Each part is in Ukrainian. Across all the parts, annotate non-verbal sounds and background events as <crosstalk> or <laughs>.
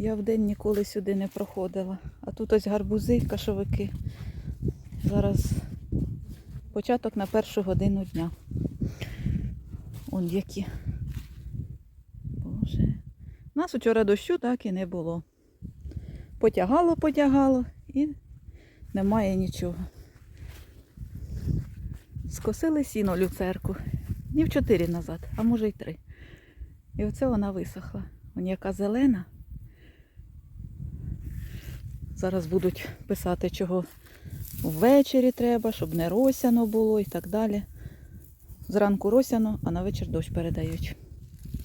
Я вдень ніколи сюди не проходила. А тут ось гарбузи, кашовики. Зараз початок на першу годину дня. Он які. Боже. Нас вчора дощу так і не було. Потягало, потягало і немає нічого. Скосили сіно люцерку. Днів чотири назад, а може й три. І оце вона висохла. Вон яка зелена. Зараз будуть писати, чого ввечері треба, щоб не росяно було і так далі. Зранку росяно, а на вечір дощ передають.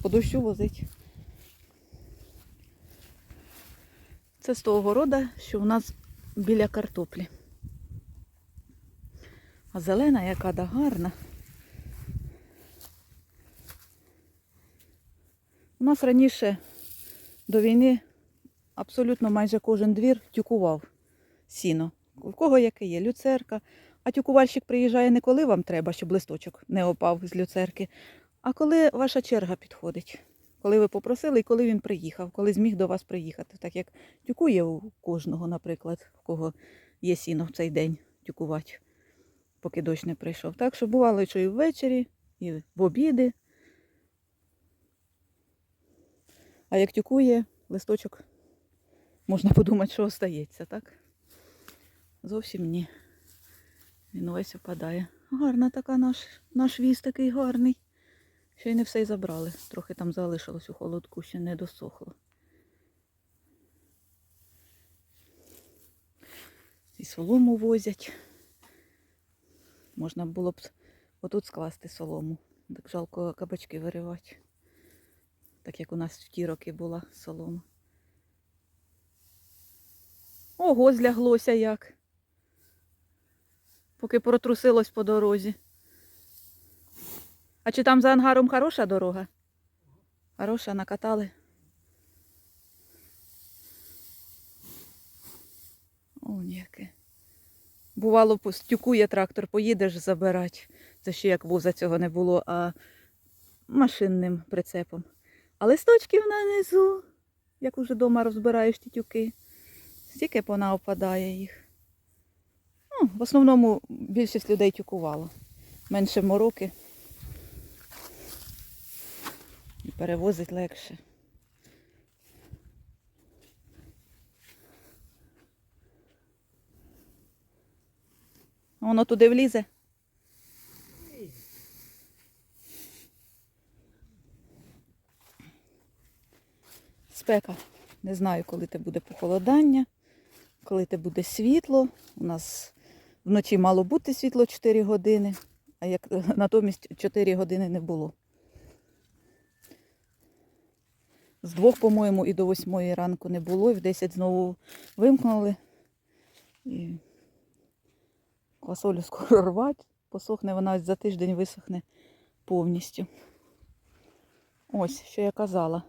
По дощу возить. Це з того города, що у нас біля картоплі. А зелена яка да гарна. У нас раніше до війни абсолютно майже кожен двір тюкував сіно. У кого яке є? Люцерка. А тюкувальщик приїжджає не коли вам треба, щоб листочок не опав з люцерки, а коли ваша черга підходить. Коли ви попросили і коли він приїхав, коли зміг до вас приїхати. Так як тюкує у кожного, наприклад, в кого є сіно в цей день тюкувати, поки дощ не прийшов. Так що бувало, що і ввечері, і в обіди. А як тюкує листочок, можна подумати, що остається, так? Зовсім ні. Він весь опадає. Гарна така наш, наш віз такий гарний. Ще й не все й забрали. Трохи там залишилось у холодку, ще не досохло. І солому возять. Можна було б отут скласти солому. Так жалко кабачки виривати. Так як у нас в ті роки була солома. Ого, зляглося як. Поки протрусилось по дорозі. А чи там за ангаром хороша дорога? Хороша, накатали. О, яке. Бувало, стюкує трактор, поїдеш забирати. Це ще як воза цього не було, а машинним прицепом. А листочків нанизу, як уже вдома розбираєш ті тюки, стільки вона опадає їх. Ну, в основному більшість людей тюкувало. Менше мороки. І перевозить легше. Воно туди влізе. Спека. Не знаю, коли це буде похолодання, коли це буде світло. У нас вночі мало бути світло 4 години, а як <laughs> натомість 4 години не було. З двох, по-моєму, і до восьмої ранку не було, і в 10 знову вимкнули. І квасолю скоро рвати, посохне, вона за тиждень висохне повністю. Ось, що я казала.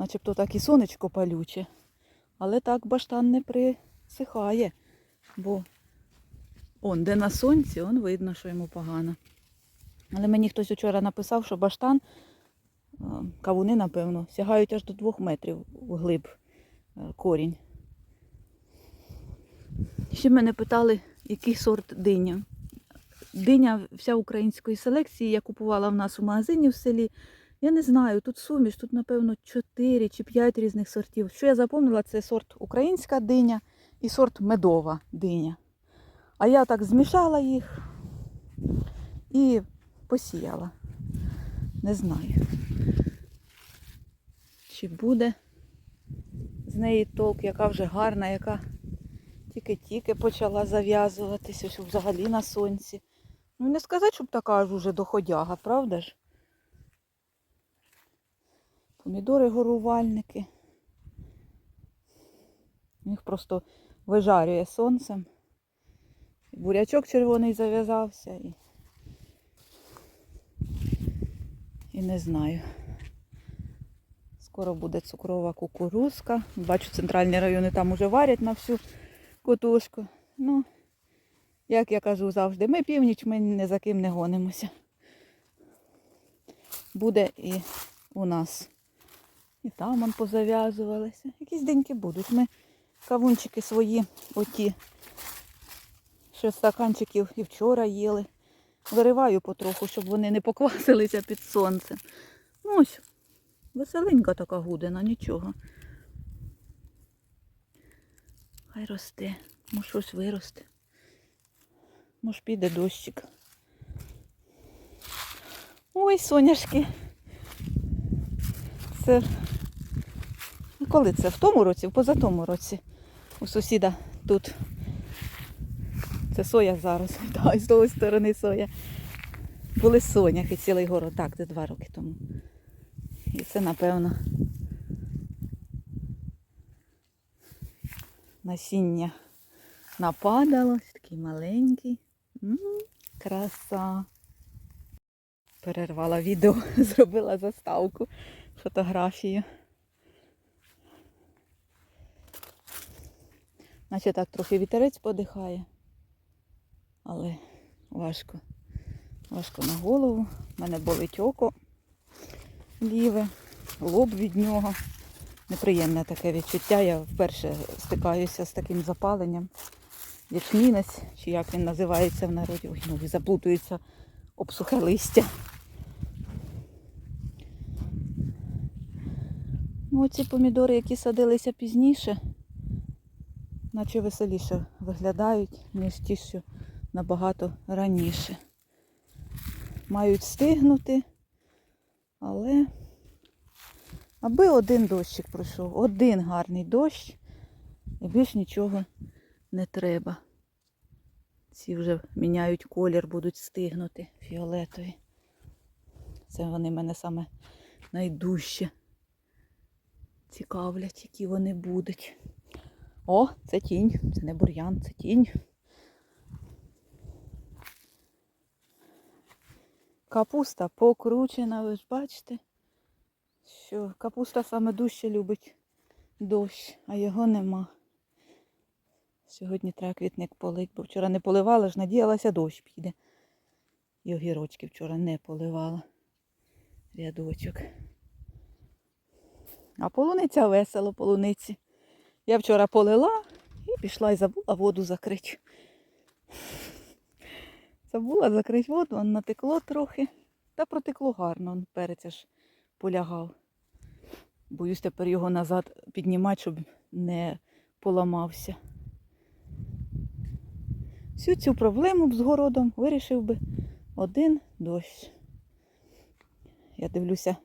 Начебто так і сонечко палюче, але так баштан не присихає, бо он, де на сонці, он видно, що йому погано. Але мені хтось вчора написав, що баштан, е, кавуни, напевно, сягають аж до двох метрів вглиб е, корінь. Ще мене питали, який сорт диня. Диня вся української селекції, я купувала в нас у магазині в селі. Я не знаю, тут суміш, тут, напевно, 4 чи 5 різних сортів. Що я запомнила, це сорт українська диня і сорт медова диня. А я так змішала їх і посіяла. Не знаю, чи буде з неї толк, яка вже гарна, яка тільки-тільки почала зав'язуватися, що взагалі на сонці. Ну, не сказати, щоб така ж уже доходяга, правда ж? Помідори горувальники. Їх просто вижарює сонцем. Бурячок червоний зав'язався і... і не знаю. Скоро буде цукрова кукурузка. Бачу, центральні райони там уже варять на всю котушку. Ну, як я кажу завжди, ми північ, ми не за ким не гонимося. Буде і у нас І там он позав'язувалися. Якісь деньки будуть. Ми кавунчики свої, оті, що стаканчиків і вчора їли. Вириваю потроху, щоб вони не поквасилися під сонцем. Ну, ось, веселенька така гудина, нічого. Хай росте, може щось виросте. Може піде дощик. Ой, соняшки. Це ну, коли це? В тому році, в позатому році. У сусіда тут. Це соя зараз. <laughs> Так, з тої сторони соя. Були соняхи цілий город. Так, це два роки тому. І це, напевно, насіння нападало. Такий маленький. М, краса. Перервала відео, <laughs> зробила заставку, фотографію. Наче так трохи вітерець подихає, але важко. Важко на голову. У мене болить око ліве, лоб від нього. Неприємне таке відчуття. Я вперше стикаюся з таким запаленням. Ячмінець, чи як він називається в народі. Ой, ну, заплутується об сухе листя. Ну, оці помідори, які садилися пізніше, наче веселіше виглядають, ніж ті, що набагато раніше. Мають стигнути, але аби один дощик пройшов, один гарний дощ, і більш нічого не треба. Ці вже міняють колір, будуть стигнути фіолетові. Це вони в мене саме найдужче цікавлять, які вони будуть. О, це тінь, це не бур'ян, це тінь. Капуста покручена, ви ж бачите, що капуста саме дужче любить дощ, а його нема. Сьогодні треба квітник полить, бо вчора не поливала, ж надіялася, дощ піде. І огірочки вчора не поливала. Рядочок. А полуниця весело, полуниці. Я вчора полила і пішла і забула воду закрити. Забула закрити воду, он натекло трохи. Та протекло гарно, перець аж полягав. Боюсь тепер його назад піднімати, щоб не поламався. Всю цю проблему б з городом вирішив би один дощ. Я дивлюся,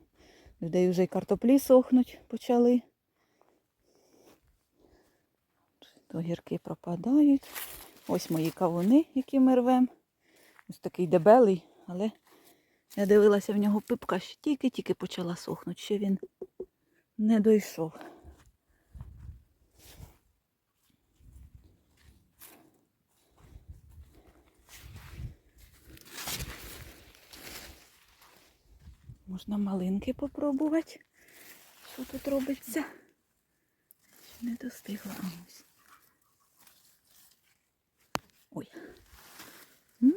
людей вже й картоплі сохнуть почали. То пропадають. Ось мої кавуни, які ми рвемо. Ось такий дебелий, але я дивилася в нього пипка, що тільки-тільки почала сохнути, ще він не дійшов. Можна малинки попробувати. Що тут робиться? Ще не достигла. Ось. Ой. М.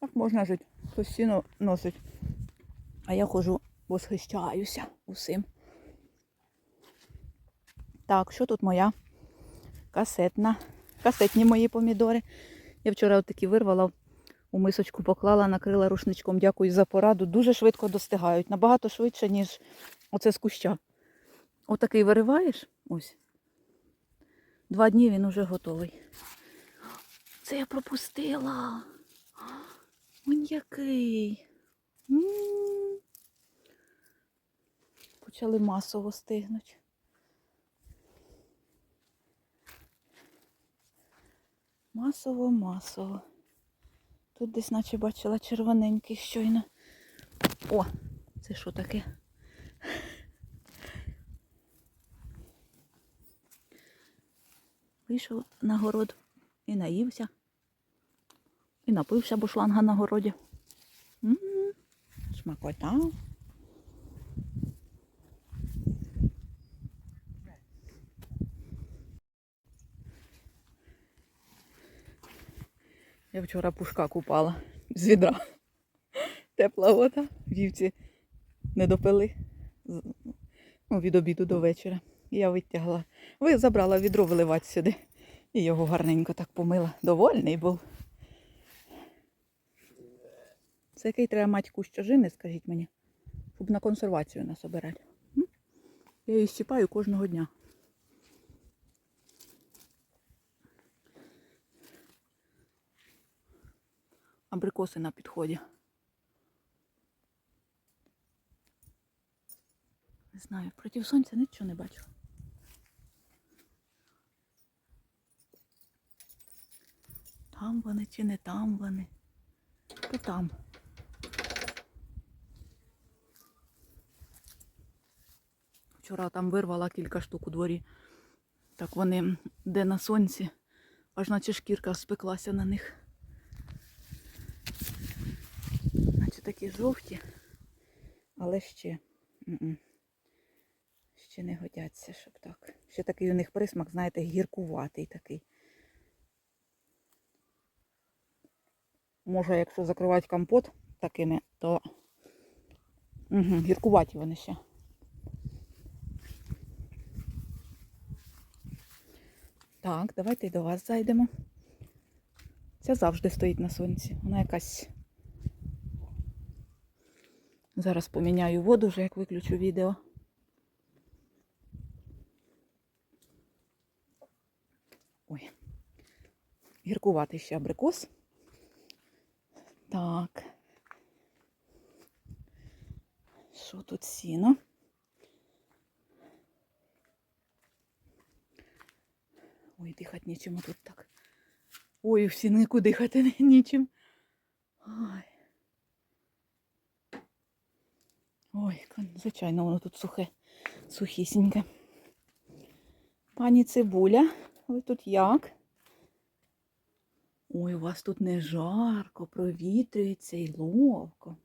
Так можна жити. Сіно носить. А я ходжу, восхищаюся усім. Так, що тут моя касетна? Касетні мої помідори. Я вчора отакі вирвала, у мисочку поклала, накрила рушничком. Дякую за пораду. Дуже швидко достигають. Набагато швидше, ніж оце з куща. Отакий вириваєш. Ось. Два дні він уже готовий. Це я пропустила. Він який. М. Почали масово стигнути. Масово, масово. Тут десь наче бачила червоненький щойно. О, це що таке? Вийшов на город і наївся. І напився, бо шланга на городі. М, Смакота. Я вчора пушка купала з відра. Тепла вода, вівці не допили ну, від обіду до вечора. Я витягла. Ви забрала відро виливати сюди. І його гарненько так помила. Довольний був. Це який треба мати кущ чужини, скажіть мені, щоб на консервацію нас обирати. Я її щипаю кожного дня. Абрикоси на підході. Не знаю, проти сонця нічого не бачу. Там вони чи не там вони? То там. Вчора там вирвала кілька штук у дворі. Так вони де на сонці, аж наче шкірка спеклася на них. Наче такі жовті, але ще. Ще не годяться, щоб так. Ще такий у них присмак, знаєте, гіркуватий такий. Може, якщо закривати компот такими, то угу, гіркуваті вони ще. Так, давайте і до вас зайдемо. Ця завжди стоїть на сонці. Вона якась. Зараз поміняю воду, вже як виключу відео. Ой. Гіркуватий ще абрикос. Так. Що тут сіно? Ой, дихати нічим тут так. Ой, в сінику дихати нічим. Ой. Ой, звичайно, воно тут сухе, сухісіньке. Пані Цибуля, ви тут як? Ой, у вас тут не жарко, провітрюється і ловко.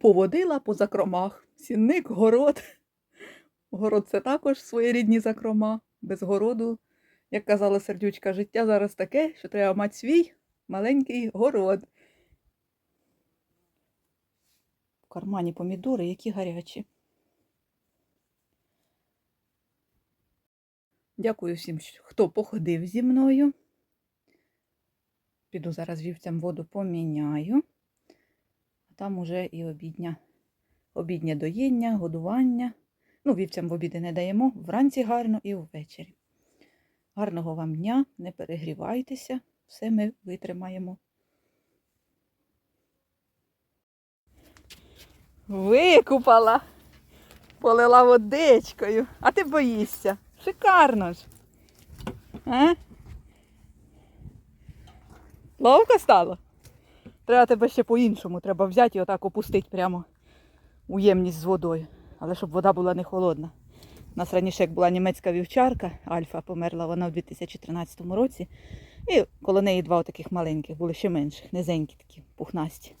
Поводила по закромах. Сінник, город. Город це також своєрідні закрома. Без городу, як казала сердючка, життя зараз таке, що треба мати свій маленький город. В кармані помідори, які гарячі. Дякую всім, хто походив зі мною. Піду зараз вівцям воду поміняю. А там уже і обідня. Обіднє доїння, годування. Ну, вівцям в обіди не даємо. Вранці гарно і ввечері. Гарного вам дня, не перегрівайтеся, все ми витримаємо. Викупала, полила водичкою, а ти боїшся. Шикарно ж. А? Ловко стало? Треба тебе ще по-іншому. Треба взяти і отак опустити прямо у ємність з водою. Але щоб вода була не холодна. У нас раніше як була німецька вівчарка, Альфа померла вона у 2013 році. І коло неї два таких маленьких, були ще менших, низенькі такі, пухнасті.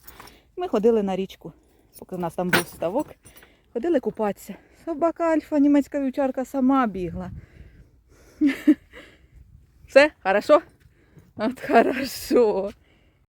Ми ходили на річку, поки у нас там був ставок. Ходили купатися. Собака Альфа, німецька вівчарка сама бігла. <laughs> Все, хорошо? От хорошо.